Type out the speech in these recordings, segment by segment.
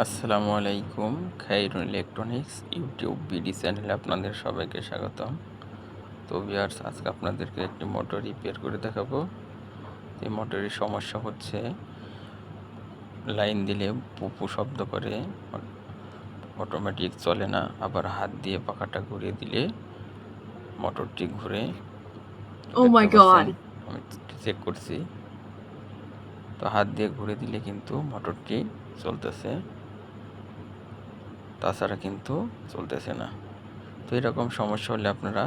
আসসালামু আলাইকুম Khairun electronics YouTube BD চ্যানেলে আপনাদের সবাইকে স্বাগতম। তো বিয়ার্স আজকে আপনাদেরকে একটি মোটর রিপেয়ার করে দেখাবো। এই মোটরের সমস্যা হচ্ছে লাইন দিলে পুপু শব্দ করে অটোমেটিক চলে না আবার হাত দিয়ে পাখাটা ঘুরিয়ে দিলে মোটরটি ঘুরে। Oh আমি চেক করছি। তো হাত দিয়ে ঘুরে দিলে কিন্তু মোটরটি চলতেছে। তাছাড়া কিন্তু চলতেছে না। তো এরকম সমস্যা হলে আপনারা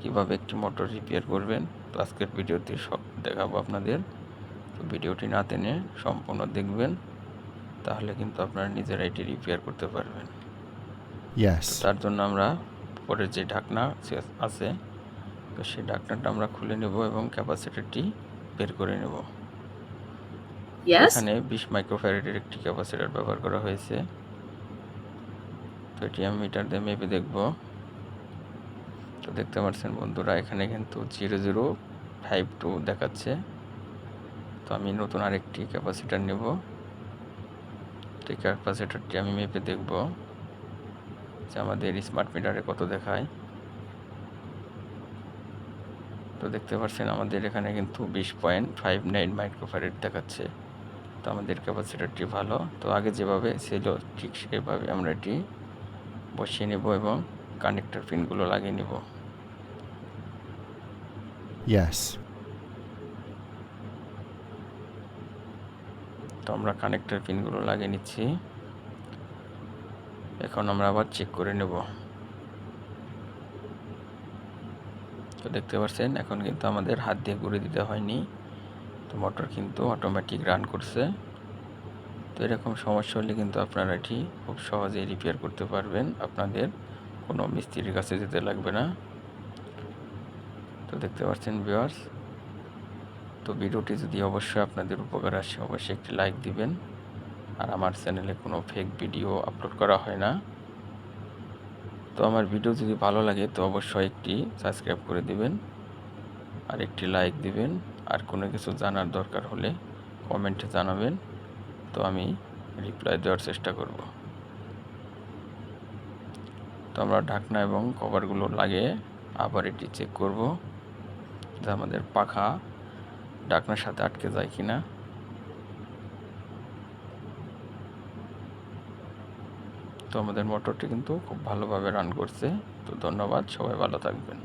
কীভাবে একটি মোটর রিপেয়ার করবেন? তো আজকের ভিডিওতে সব দেখাবো আপনাদের। তো ভিডিওটি না টেনে সম্পূর্ণ দেখবেন তাহলে কিন্তু আপনারা নিজেরা এটি রিপেয়ার করতে পারবেন. তার জন্য আমরা পরের যে ঢাকনা আছে তো সেই ঢাকনাটা আমরা খুলে নেব এবং ক্যাপাসিটারটি বের করে নেব। এখানে বিশ মাইক্রোফ্যারেডের একটি ক্যাপাসিটার ব্যবহার করা হয়েছে। এটি মিটার দিয়ে মেপে দেখব। তো দেখতে পাচ্ছেন বন্ধুরা, এখানে কিন্তু জিরো জিরো ফাইভ টু দেখাচ্ছে। তো আমি নতুন আরেকটি ক্যাপাসিটার নেব। তো ক্যাপাসিটারটি আমি মেপে দেখব যে আমাদের স্মার্ট মিটারে কত দেখায়। তো দেখতে পাচ্ছেন আমাদের এখানে কিন্তু বিশ পয়েন্ট ফাইভ নাইন মাইক্রোফ্যারেড দেখাচ্ছে। তো আমাদের ক্যাপাসিটারটি ভালো। তো আগে যেভাবে ছিল, ঠিক সেভাবে আমরা এটি বসিয়ে নেব এবং কানেক্টর পিনগুলো লাগিয়ে নেব। Yes. তো আমরা কানেক্টর পিনগুলো লাগিয়ে নিচ্ছি। এখন আমরা আবার চেক করে নেব। তো দেখতে পাচ্ছেন এখন কিন্তু আমাদের হাত দিয়ে ঘুরে দিতে হয়নি। তো মোটর কিন্তু অটোমেটিক রান করছে। তো এরকম সমস্যা হলে কিন্তু আপনারা এটি খুব সহজেই রিপেয়ার করতে পারবেন। আপনাদের কোনো মিস্ত্রির কাছে যেতে লাগবে না। তো দেখতে পাচ্ছেন ভিউয়ার্স তো ভিডিওটি যদি অবশ্যই আপনাদের উপকার আসে, অবশ্যই একটি লাইক দিবেন। আর আমার চ্যানেলে কোনো ফেক ভিডিও আপলোড করা হয় না। তো আমার ভিডিও যদি ভালো লাগে, তো অবশ্যই একটি সাবস্ক্রাইব করে দিবেন আর একটি লাইক দিবেন। আর কোনো কিছু জানার দরকার হলে কমেন্টে জানাবেন। তো আমি রিপ্লাই দেওয়ার চেষ্টা করব। তো আমরা ঢাকনা এবং কভারগুলো লাগিয়ে আবার এটি চেক করব যে আমাদের পাখা ঢাকনার সাথে আটকে যায় কিনা। তো আমাদের মোটরটি কিন্তু খুব ভালোভাবে রান করছে। তো ধন্যবাদ, সবাই ভালো থাকবেন।